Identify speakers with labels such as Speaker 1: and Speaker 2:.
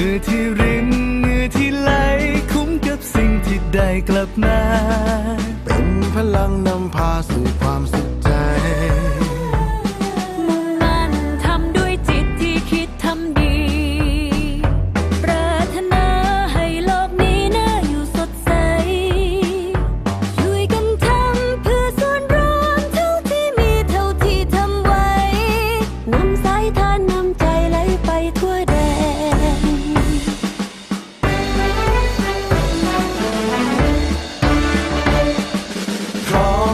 Speaker 1: มือที่รินมือที่ไหล คุ้มกับสิ่งที่ได้กลับมา
Speaker 2: เป็นพลังนำ